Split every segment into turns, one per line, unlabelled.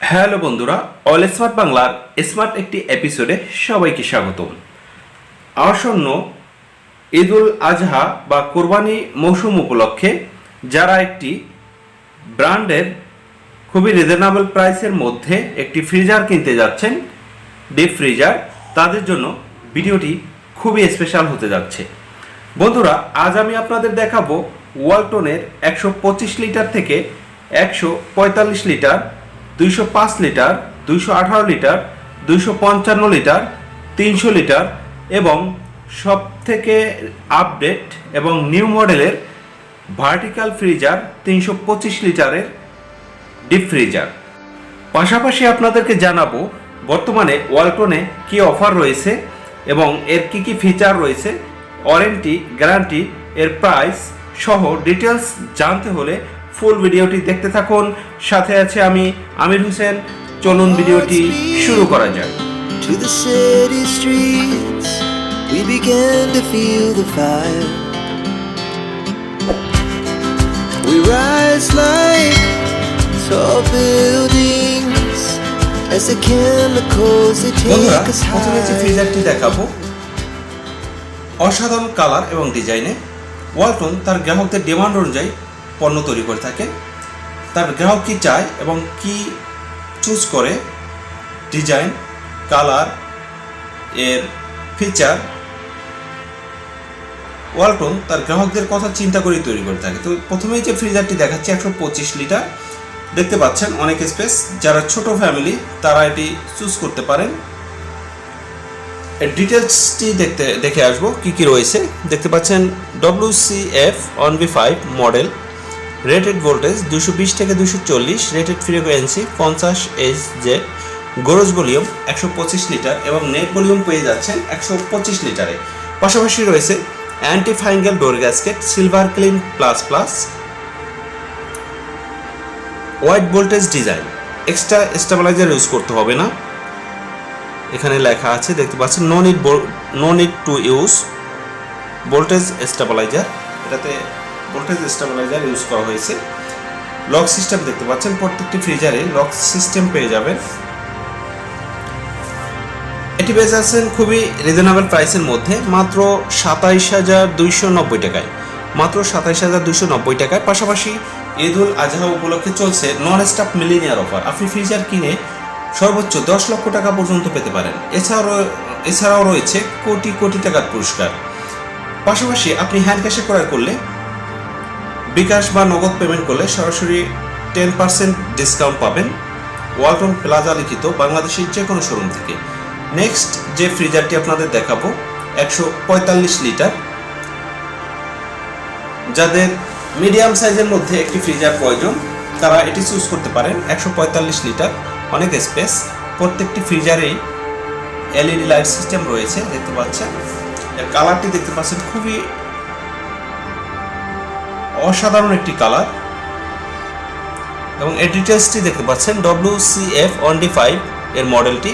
Hello বন্ধুরা, all smart বাংলার smart একটি এপিসোডে সবাইকে স্বাগতম। আসন্ন ঈদুল আজহা বা কোরবানি মৌসুম উপলক্ষে যারা একটি ব্র্যান্ডের খুবই রিজনেবল প্রাইসের মধ্যে একটি ফ্রিজার কিনতে যাচ্ছেন ডিপ ফ্রিজার তাদের জন্য ভিডিওটি খুবই স্পেশাল হতে যাচ্ছে। বন্ধুরা, আজ আমি আপনাদের দেখাবো ওয়ালটনের একশো পঁচিশ লিটার থেকে একশো পঁয়তাল্লিশ লিটার দুইশো পাঁচ লিটার, দুইশো আঠারো লিটার, দুইশো পঞ্চান্ন লিটার, তিনশো লিটার এবং সব থেকে আপডেট এবং নিউ মডেলের ভার্টিক্যাল ফ্রিজার তিনশো পঁচিশ লিটারের ডিপ ফ্রিজার পাশাপাশি আপনাদেরকে জানাব, বর্তমানে ওয়ালটনে কি অফার রয়েছে এবং এর কি কি ফিচার রয়েছে ওয়ারেন্টি গ্যারান্টি এর প্রাইস সহ ডিটেলস জানতে হলে ফুল ভিডিওটি দেখতে থাকুন সাথে আছে আমি আমির হোসেন চলুন ভিডিওটি শুরু করা যাক
To the city streets, we began to feel the fire. We rise like tall buildings as the chemicals they take us
প্রথমে যে. ফ্রিজারটি দেখাবো অসাধারণ কালার এবং ডিজাইনে ওয়ালটন তার গ্রাহকদের ডিমান্ড অনুযায়ী পণ্য তৈরি করে থাকে। তার গ্রাহক কি চায় এবং কি চুজ করে? ডিজাইন কালারের ফিচার ওয়ালটন তার গ্রাহকদের কথা চিন্তা করেই তৈরি করে থাকে। তো প্রথমেই যে ফ্রিজারটি দেখাচ্ছে, একশো পঁচিশ লিটার দেখতে পাচ্ছেন অনেক স্পেস যারা ছোট ফ্যামিলি তারা এটি চুজ করতে পারেন। এর ডিটেলসটি দেখতে, দেখে আসব কি কি রয়েছে। দেখতে পাচ্ছেন W C F one B five model rated voltage দুশো বিশ থেকে দুশো চল্লিশ রেটেড ফ্রিকোয়েন্সি পঞ্চাশ এইচ জেড গোরজ ভলিউম একশো পঁচিশ লিটার এবং নেট ভলিউম পেয়ে যাচ্ছেন একশো পঁচিশ লিটারে। পাশাপাশি রয়েছে anti fungal door gasket silver clean plus plus white voltage design extra stabiliser use করতে হবে না। এখানে লেখা আছে, দেখতে পাচ্ছেন no need no need to use voltage stabiliser এটাতে ভোল্টেজ স্টেবিলাইজার ইউজ করা হয়েছে। লক সিস্টেম দেখতে পাচ্ছেন, প্রত্যেকটি ফ্রিজারে লক সিস্টেম পেয়ে যাবেন। এটি পেয়ে যাচ্ছেন খুবই রিজনেবল প্রাইসের মধ্যে, মাত্র সাতাইশ হাজার দুইশো নব্বই টাকায়। মাত্র সাতাইশ হাজার দুইশো নব্বই টাকায়। পাশাপাশি ঈদ উল আজহা উপলক্ষে চলছে নন স্টপ মিলিনিয়ার অফার আপনি ফ্রিজার কিনে সর্বোচ্চ দশ লক্ষ টাকা পর্যন্ত পেতে পারেন। এছাড়াও এছাড়াও রয়েছে কোটি কোটি টাকার পুরস্কার। পাশাপাশি আপনি হ্যান্ড ক্যাশে ক্রয় করলে বিকাশ বা নগদ পেমেন্ট করলে সরাসরি টেন পার্সেন্ট ডিসকাউন্ট পাবেন ওয়ালটন প্লাজা লিখিত বাংলাদেশের যে কোনো শোরুম থেকে। নেক্সট যে ফ্রিজারটি আপনাদের দেখাবো, একশো পঁয়তাল্লিশ লিটার যাদের মিডিয়াম সাইজের মধ্যে একটি ফ্রিজার প্রয়োজন, তারা এটি চুজ করতে পারেন একশো পঁয়তাল্লিশ লিটার অনেক স্পেস প্রত্যেকটি ফ্রিজারেই এলইডি লাইট সিস্টেম রয়েছে, দেখতে পাচ্ছেন। এর কালারটি দেখতে পাচ্ছেন খুবই অসাধারণ একটি কালার। এবং এর ডিটেলসটি দেখতে পাচ্ছেন W C F one D five এর মডেলটি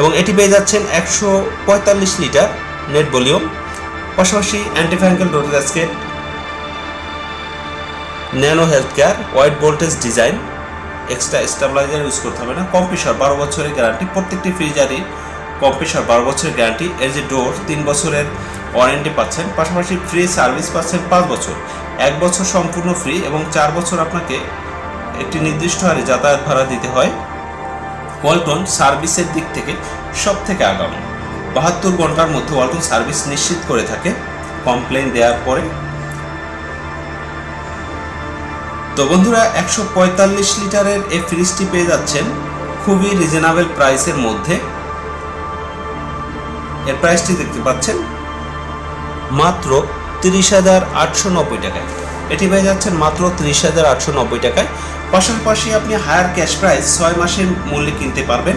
এবং এটি পেয়ে যাচ্ছেন একশো পঁয়তাল্লিশ লিটার নেট ভলিউম পাশাপাশি antifungal door gasket nano health care white voltage design extra stabiliser use করতে হবে না। কম্পিউটার বারো বছরের গ্যারান্টি প্রত্যেকটি ফ্রিজারই কম্পিউটার বারো বছরের গ্যারান্টি এর যে ডোর তিন বছরের ওয়ারেন্টি পাচ্ছেন। পাশাপাশি ফ্রি সার্ভিস পাচ্ছেন পাঁচ বছর। এক বছর সম্পূর্ণ ফ্রি এবং চার বছর আপনাকে একটি নির্দিষ্ট হারে যাতায়াত ভাড়া দিতে হয়। ওয়ালটন সার্ভিসের দিক থেকে সব থেকে আগাম। বাহাত্তর ঘণ্টার মধ্যে ওয়ালটন সার্ভিস নিশ্চিত করে থাকে। কমপ্লেন দেওয়ার পরে। তো বন্ধুরা, একশো পঁয়তাল্লিশ লিটারের এই ফ্রিজটি পেয়ে যাচ্ছেন খুবই রিজনেবল প্রাইসের মধ্যে। এর প্রাইসটি দেখতে পাচ্ছেন। মাত্র তিরিশ হাজার আটশো নব্বই টাকায়। এটি পেয়ে যাচ্ছেন মাত্র তিরিশ হাজার আটশো নব্বই টাকায়। পাশাপাশি আপনি হায়ার ক্যাশ প্রাইস ছয় মাসের মূল্যে কিনতে পারবেন।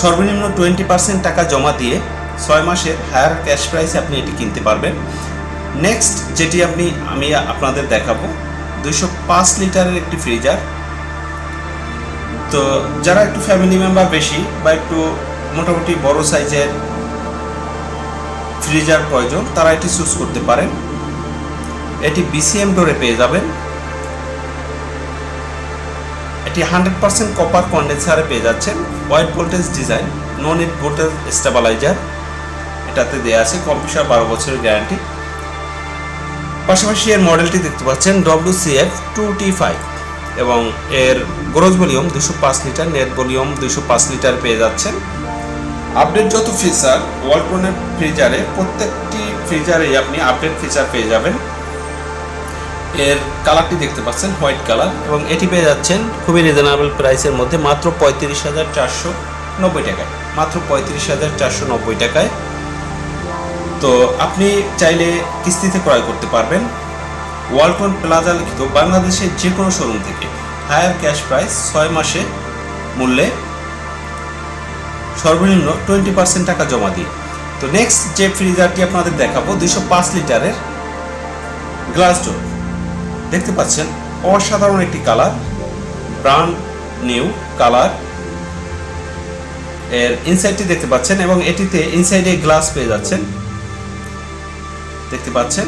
সর্বনিম্ন টোয়েন্টি পার্সেন্ট টাকা জমা দিয়ে ছয় মাসের হায়ার ক্যাশ প্রাইসে আপনি এটি কিনতে পারবেন। নেক্সট, যেটি আপনি, আমি আপনাদের দেখাবো। দুইশো পাঁচ লিটারের একটি ফ্রিজার। তো যারা একটু ফ্যামিলি মেম্বার বেশি বা একটু মোটামুটি বড় সাইজের ফ্রিজার প্রয়োজন, তারা এটি চুজ করতে পারেন। এটি বিসিএম ডোরে পেয়ে যাবেন। এটি হান্ড্রেড পার্সেন্ট কপার কন্ডেন্সারে পেয়ে যাচ্ছেন। White voltage design no need voltage stabiliser এটাতে দেওয়া আছে কম্পিউটার বারো বছরের গ্যারান্টি পাশাপাশি এর মডেলটি দেখতে পাচ্ছেন W C F two T five এবং এর গ্রোজ ভলিউম দুশো পাঁচ লিটার নেট ভলিউম দুশো পাঁচ লিটার পেয়ে যাচ্ছেন। আপডেট যত ফিচার ওয়ালটনের ফ্রিজারে প্রত্যেকটি ফ্রিজারে আপনি আপডেট ফিচার পেয়ে যাবেন। এর কালারটি দেখতে পাচ্ছেন হোয়াইট কালার এবং এটি পেয়ে যাচ্ছেন খুবই রিজনেবল প্রাইসের মধ্যে মাত্র পঁয়ত্রিশ হাজার চারশো নব্বই টাকায়। মাত্র পঁয়ত্রিশ হাজার চারশো নব্বই টাকায়। তো আপনি চাইলে কিস্তিতে ক্রয় করতে পারবেন। ওয়ালটন প্লাজা লিখিত বাংলাদেশের যে কোনো শোরুম থেকে। হায়ার ক্যাশ প্রাইস ছয় মাসে মূল্যে সর্বনিম্ন টোয়েন্টি পার্সেন্ট টাকা জমা দিয়ে তো নেক্সট যে ফ্রিজারটি আপনাদের দেখাবো, দুইশো পাঁচ লিটারের গ্লাস ডোর দেখতে পাচ্ছেন, অসাধারণ একটি কালার ব্রান্ড নিউ কালারের ইনসাইডটি দেখতে পাচ্ছেন এবং এটিতে ইনসাইডে গ্লাস পেয়ে যাচ্ছেন। দেখতে পাচ্ছেন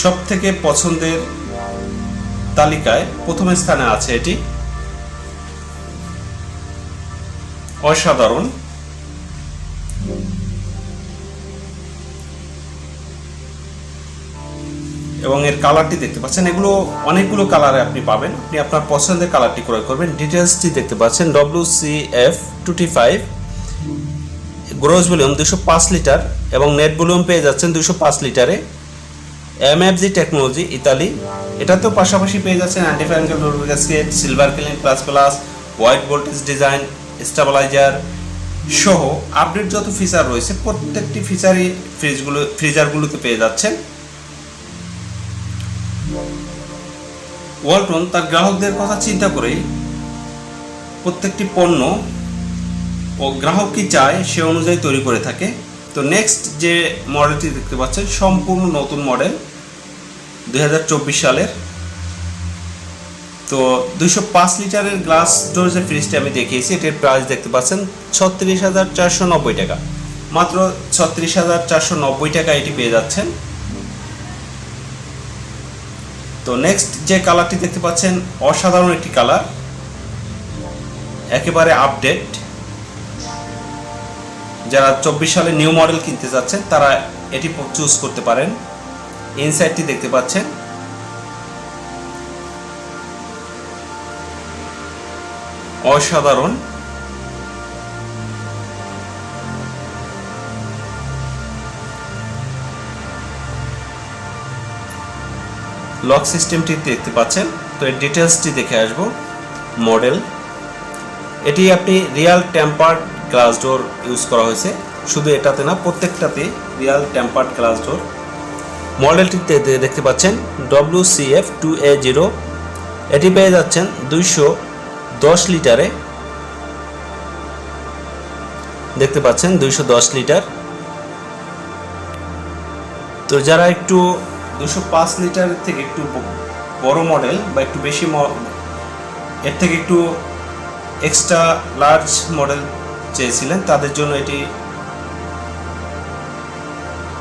সব থেকে পছন্দের তালিকায় প্রথম স্থানে আছে এটি। অসাধারণ। এবং এর কালারটি দেখতে পাচ্ছেন, এগুলো অনেকগুলো কালারে আপনি পাবেন। আপনি আপনার পছন্দের কালারটি ক্রয় করবেন। ডিটেলসটি দেখতে পাচ্ছেন W C F two T five gross volume দুশো পাঁচ লিটার এবং নেট ভলিউম পেয়ে যাচ্ছেন দুশো পাঁচ লিটারে। M F G technology Italy. এটাতেও পাশাপাশি পেয়ে যাচ্ছেন antifungal silver clean plus plus white voltage design stabiliser সহ আপডেট যত ফিচার রয়েছে, প্রত্যেকটি ফিচারই ফ্রিজগুলো ফ্রিজারগুলোতে পেয়ে যাচ্ছেন। ওয়ালটন তার গ্রাহকদের কথা চিন্তা করেই প্রত্যেকটি পণ্য ও গ্রাহক কি চায় সে অনুযায়ী তৈরি করে থাকে। তো নেক্সট যে মডেলটি দেখতে পাচ্ছেন, সম্পূর্ণ নতুন মডেল দুই হাজার চব্বিশ সালের। তো দুইশো পাঁচ লিটারের গ্লাস ডোর যে ফ্রিজটি আমি দেখিয়েছি। এটির প্রাইস দেখতে পাচ্ছেন ছত্রিশ হাজার চারশো নব্বই টাকা। মাত্র ছত্রিশ হাজার চারশো নব্বই টাকা এটি পেয়ে যাচ্ছেন। তো নেক্সট যে কালারটি দেখতে পাচ্ছেন, অসাধারণ একটি কালার একেবারে আপডেট যারা চব্বিশ সালে নিউ মডেল কিনতে যাচ্ছেন, তারা এটি চুজ করতে পারেন। ইনসাইডটি দেখতে পাচ্ছেন। অসাধারণ। লক সিস্টেমটি দেখতে পাচ্ছেন, তো এর ডিটেলসটি দেখে আসব। মডেল, এটি আপনি real tempered glass door use করা হয়েছে, শুধু এটাতে না, প্রত্যেকটাতে রিয়াল টেম্পার্ড গ্লাস ডোর। মডেলটিতে দেখতে পাচ্ছেন W C F two A zero এটি পেয়ে যাচ্ছেন দুইশো দশ লিটারে দেখতে পাচ্ছেন দুইশো দশ লিটার। তো যারা একটু দুশো পাঁচ লিটার থেকে একটু বড় মডেল বা একটু বেশি এর থেকে একটু এক্সট্রা লার্জ মডেল চেয়েছিলেন, তাদের জন্য এটি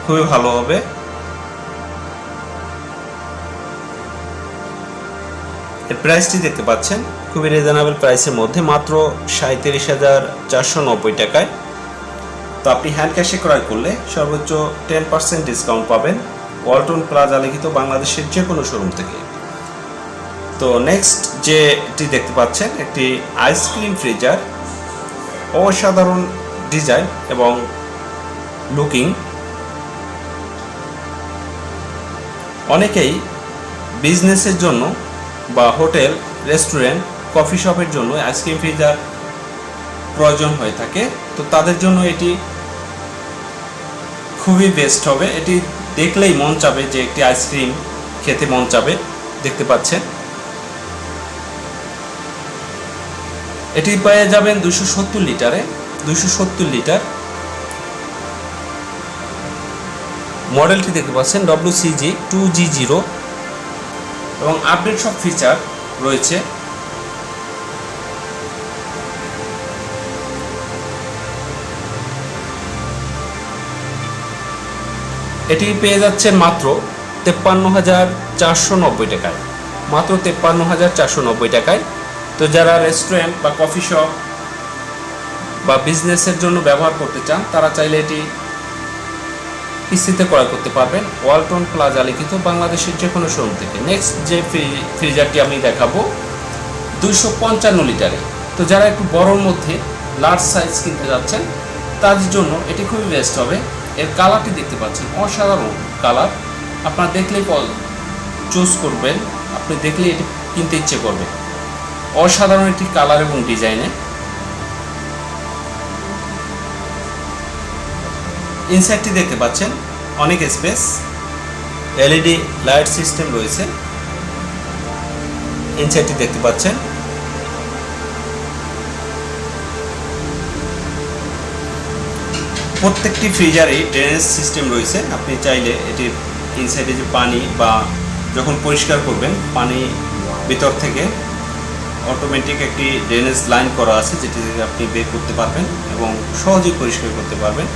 খুবই ভালো হবে। এর প্রাইসটি দেখতে পাচ্ছেন। খুবই রিজনেবল প্রাইসের মধ্যে মাত্র সাঁত্রিশ হাজার চারশো নব্বই টাকায়। তো আপনি হ্যান্ড ক্যাশে ক্রয় করলে সর্বোচ্চ টেন পার্সেন্ট ডিসকাউন্ট পাবেন ওয়ালটন প্লাজা লিখিত বাংলাদেশের যে কোনো শোরুম থেকে। তো নেক্সট যেটি দেখতে পাচ্ছেন, একটি আইসক্রিম ফ্রিজার অসাধারণ ডিজাইন এবং লুকিং অনেকেই বিজনেসের জন্য বা হোটেল, রেস্টুরেন্ট, কফি শপের জন্য আইসক্রিম ফ্রিজার প্রয়োজন হয়ে থাকে। তো তাদের জন্য এটি খুবই বেস্ট হবে। এটি দেখলেই মন চাবে যে একটি আইসক্রিম খেতে মন চাবে, দেখতে পাচ্ছেন। এটি পেয়ে যাবেন দুশো সত্তর লিটারে। দুশো সত্তর লিটার। মডেলটি দেখতে পাচ্ছেন W C G two G zero এবং আপডেট সব ফিচার রয়েছে। এটি পেয়ে যাচ্ছেন মাত্র তেপ্পান্ন হাজার চারশো নব্বই টাকায়। মাত্র তেপ্পান্ন হাজার চারশো নব্বই টাকায়। তো যারা রেস্টুরেন্ট বা কফি শপ বা বিজনেসের জন্য ব্যবহার করতে চান, তারা চাইলে এটি কিস্তিতে ক্রয় করতে পারবেন ওয়ালটন প্লাজা লিখিত বাংলাদেশের যে কোনো শোরুম থেকে। নেক্সট যে ফ্রি- ফ্রিজারটি আমি দেখাবো, দুইশো পঞ্চান্ন লিটারে তো যারা একটু বড়র মধ্যে লার্জ সাইজ কিনতে যাচ্ছেন, তাদের জন্য এটি খুবই বেস্ট হবে। এর কালারটি দেখতে পাচ্ছেন, অসাধারণ কালার আপনারা দেখলেই চুজ করবেন, আপনি দেখলেই এটি কিনতে ইচ্ছে করবে। অসাধারণ একটি কালার এবং ডিজাইনে ইনসাইডটি দেখতে পাচ্ছেন, অনেক স্পেস এলইডি লাইট সিস্টেম রয়েছে। ইনসাইডটি দেখতে পাচ্ছেন। প্রত্যেকটি ফ্রিজারেই ড্রেনেজ সিস্টেম রয়েছে। আপনি চাইলে এটির ইনসাইডে যে পানি বা যখন পরিষ্কার করবেন, পানি ভিতর থেকে অটোমেটিক একটি ড্রেনেজ লাইন করা আছে, যেটি আপনি বের করতে পারবেন এবং সহজেই পরিষ্কার করতে পারবেন।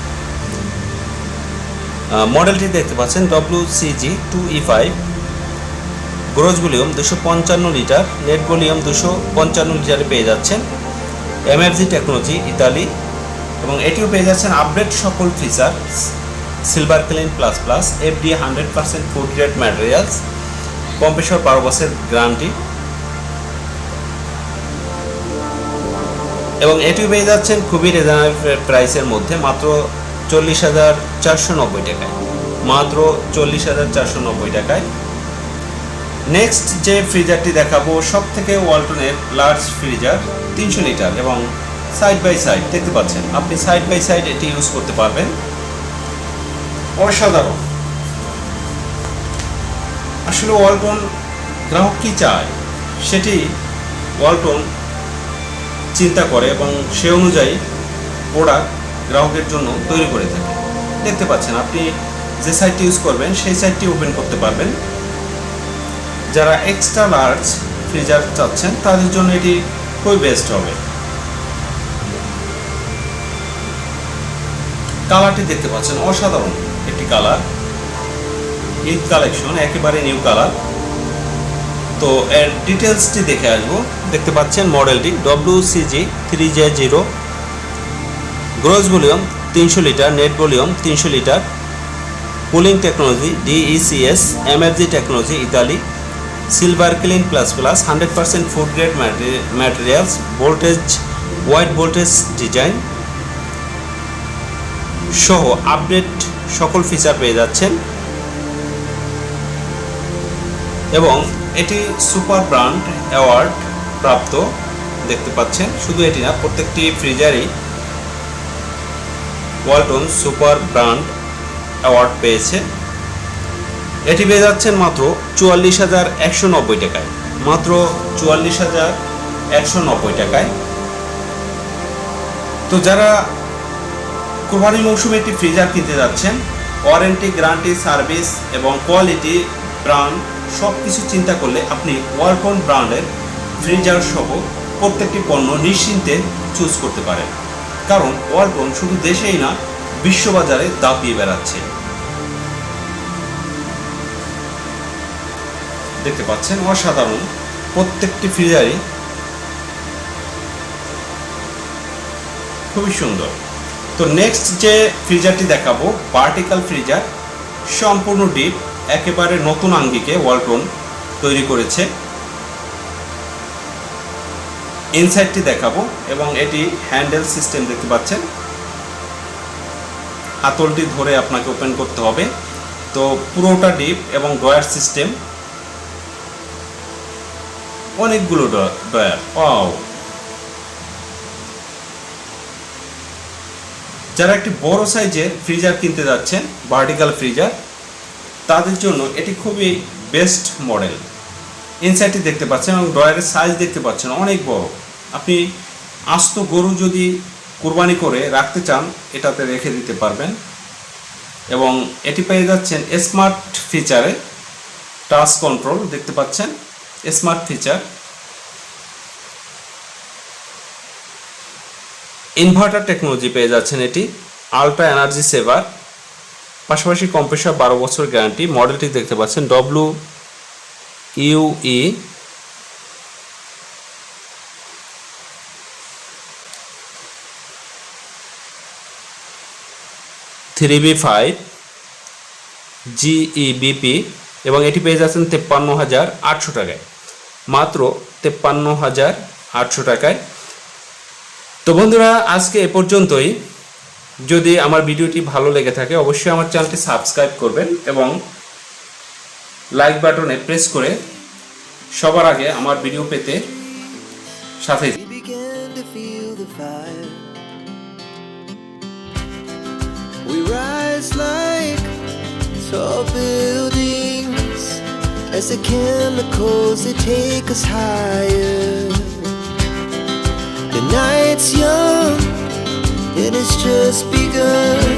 মডেলটি দেখতে পাচ্ছেন W C G two E five gross volume দুশো পঞ্চান্ন লিটার নেট ভলিউম দুশো পঞ্চান্ন লিটারে পেয়ে যাচ্ছেন এমএফজি টেকনোলজি ইতালি এবং এটিও পেয়ে যাচ্ছেন আপডেট সকল feature silver clean plus plus FD hundred percent food grade materials compressor বারো বছরের গ্যারান্টি এবং এটিও পেয়ে যাচ্ছেন খুবই রিজনেবল প্রাইসের মধ্যে, মাত্র চল্লিশ হাজার চারশো নব্বই টাকায়। মাত্র চল্লিশ হাজার চারশো নব্বই টাকায়। নেক্সট যে ফ্রিজারটি দেখাবো সব থেকে ওয়ালটনের লার্জ ফ্রিজার তিনশো লিটার এবং সাইড বাই সাইড দেখতে পাচ্ছেন, আপনি সাইড বাই সাইড এটি ইউজ করতে পারবেন। অসাধারণ। আসলে ওয়ালটন গ্রাহক কি চায়? সেটি ওয়ালটন চিন্তা করে এবং সে অনুযায়ী প্রোডাক্ট গ্রাহকের জন্য তৈরি করে থাকে। দেখতে পাচ্ছেন, আপনি যে সাইটটি ইউজ করবেন, সেই সাইটটি ওপেন করতে পারবেন। যারা এক্সট্রা লার্জ ফ্রিজার চাচ্ছেন, তাদের জন্য এটি খুবই বেস্ট হবে। কালারটি দেখতে পাচ্ছেন, অসাধারণ একটি কালার ঈদ কালেকশন একেবারে নিউ কালার তো এর ডিটেলসটি দেখে আসব। দেখতে পাচ্ছেন মডেলটি W CG three J zero gross volume, তিনশো লিটার, নেট ভলিউম, তিনশো litre cooling technology, DECS MFG technology Italy silver clean plus plus, hundred percent food grade materials, voltage, white voltage design সহ আপডেট সকল feature পেয়ে যাচ্ছেন। এবং এটি super brand award প্রাপ্ত, দেখতে পাচ্ছেন। শুধু এটি না, প্রত্যেকটি ফ্রিজারই ওয়ালটন সুপার ব্র্যান্ড অ্যাওয়ার্ড পেয়েছে। এটি পেয়ে যাচ্ছেন মাত্র চুয়াল্লিশ হাজার একশো নব্বই টাকায়। মাত্র চুয়াল্লিশ হাজার একশো নব্বই টাকায়। তো যারা কোরবানি মৌসুমে একটি ফ্রিজার কিনতে যাচ্ছেন, ওয়ারেন্টি, গ্যারান্টি, সার্ভিস এবং কোয়ালিটি ব্র্যান্ড সব কিছু চিন্তা করলে আপনি ওয়ালটন ব্র্যান্ডের ফ্রিজার সহ প্রত্যেকটি পণ্য নিশ্চিন্তে চুজ করতে পারেন। কারণ ওয়ালটন শুধু দেশেই না, বিশ্ববাজারে দাপিয়ে বেড়াচ্ছে। দেখতে পাচ্ছেন অসাধারণ, প্রত্যেকটি ফ্রিজারই খুবই সুন্দর। তো নেক্সট যে ফ্রিজারটি দেখাবো পার্টিকাল ফ্রিজার সম্পূর্ণ ডিপ একেবারে নতুন আঙ্গিকে ওয়ালটন তৈরি করেছে। ইনসাইডটি দেখাবো এবং এটি হ্যান্ডেল সিস্টেম দেখতে পাচ্ছেন। হাতলটি ধরে আপনাকে ওপেন করতে হবে। তো পুরোটা ডিপ এবং ড্রয়ার সিস্টেম অনেকগুলো ড্রয়ার। পাও যারা একটি বড় সাইজের ফ্রিজার কিনতে যাচ্ছেন ভার্টিক্যাল ফ্রিজার তাদের জন্য এটি খুবই বেস্ট মডেল ইনসাইডটি দেখতে পাচ্ছেন এবং ড্রয়ারের সাইজ দেখতে পাচ্ছেন, অনেক বড়। আপনি আস্ত গরু যদি কোরবানি করে রাখতে চান, এটাতে রেখে দিতে পারবেন। এবং এটি পেয়ে যাচ্ছেন স্মার্ট ফিচারে টাচ কন্ট্রোল দেখতে পাচ্ছেন? স্মার্ট ফিচার ইনভার্টার টেকনোলজি পেয়ে যাচ্ছেন এটি। আলট্রা এনার্জি সেভার পাশাপাশি কম্প্রেসার বারো বছর গ্যারান্টি মডেলটি দেখতে পাচ্ছেন W U three B five GEBP এবং এটি পেয়ে যাচ্ছেন তেপ্পান্ন হাজার আটশো টাকায়। মাত্র তেপ্পান্ন হাজার আটশো টাকায়। তো বন্ধুরা, আজকে এ পর্যন্তই। যদি আমার ভিডিওটি ভালো লেগে থাকে, অবশ্যই আমার চ্যানেলটি সাবস্ক্রাইব করবেন এবং লাইক বাটনে প্রেস করে সবার আগে আমার ভিডিও পেতে সাথে
rise like tall buildings as the chemicals they take us higher. The night's young and it's just begun.